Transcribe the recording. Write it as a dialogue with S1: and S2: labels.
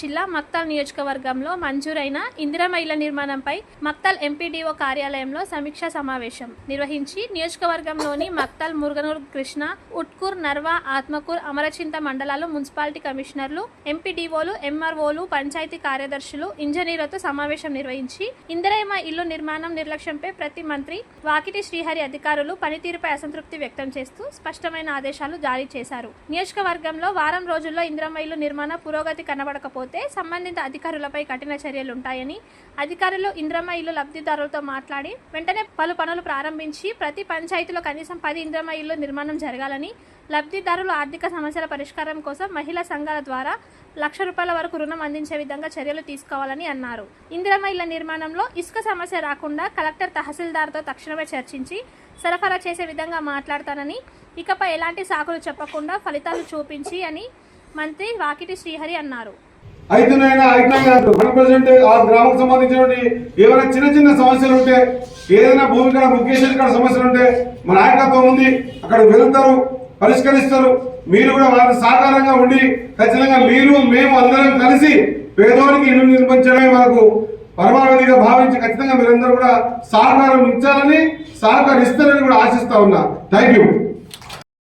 S1: జిల్లా మక్తల్ నియోజకవర్గంలో మంజూరైన ఇందిరమ్మ ఇళ్ళ నిర్మాణంపై మక్తల్ ఎంపీడీఓ కార్యాలయంలో సమీక్షా సమావేశం నిర్వహించి నియోజకవర్గంలోని మక్తల్ మురుగనూర్ కృష్ణ ఉట్కూర్ నర్వా ఆత్మకూర్ అమరచింత మండలాలు మున్సిపాలిటీ కమిషనర్లు ఎంపీడీఓలు ఎంఆర్ఓలు పంచాయతీ కార్యదర్శులు ఇంజనీర్లతో సమావేశం నిర్వహించి ఇందిరమ్మ ఇల్లు నిర్మాణం నిర్లక్ష్యంపై ప్రతి మంత్రి వాకిటి శ్రీహరి అధికారులు పనితీరుపై అసంతృప్తి వ్యక్తం చేస్తూ స్పష్టమైన ఆదేశాలు జారీ చేశారు. నియోజకవర్గంలో వారం రోజుల్లో ఇందిరమ్మ ఇల్లు నిర్మాణ పురోగతి కనబడకపోతే సంబంధిత అధికారులపై కఠిన చర్యలు ఉంటాయని అధికారులు ఇంద్రమ్మ ఇల్లు లబ్ధిదారులతో మాట్లాడి వెంటనే పలు పనులు ప్రారంభించి ప్రతి పంచాయతీలో కనీసం పది ఇంద్రమ్మ ఇల్లు నిర్మాణం జరగాలని లబ్ధిదారులు ఆర్థిక సమస్యల పరిష్కారం కోసం మహిళా సంఘాల ద్వారా లక్ష రూపాయల వరకు రుణం అందించే విధంగా చర్యలు తీసుకోవాలని అన్నారు. ఇందిరమ్మ ఇళ్ళ నిర్మాణంలో ఇసుక సమస్య రాకుండా కలెక్టర్ తహసీల్దార్తో తక్షణమే చర్చించి సరఫరా చేసే విధంగా మాట్లాడతానని ఇకపై ఎలాంటి సాకులు చెప్పకుండా ఫలితాలు చూపించి అని మంత్రి వాకిటి శ్రీహరి అన్నారు.
S2: అయితేనైనా అయినా మన హండ్రెడ్ ఆ గ్రామకు సంబంధించినటువంటి ఏమైనా చిన్న చిన్న సమస్యలు ఉంటే ఏదైనా భూమి కాడ ముఖ్యేశ్వరి కాడ సమస్యలు ఉంటే మా నాయకత్వం ఉంది. అక్కడ వెళ్తారు పరిష్కరిస్తారు. మీరు కూడా వారికి సాకారంగా ఉండి ఖచ్చితంగా మీరు మేము అందరం కలిసి పేదోనికి ఇల్లు నిర్మించడమే మనకు పరమావధిగా భావించి ఖచ్చితంగా మీరందరూ కూడా సహకారం ఇచ్చారని సహకరిస్తారని కూడా ఆశిస్తా ఉన్నా. Thank you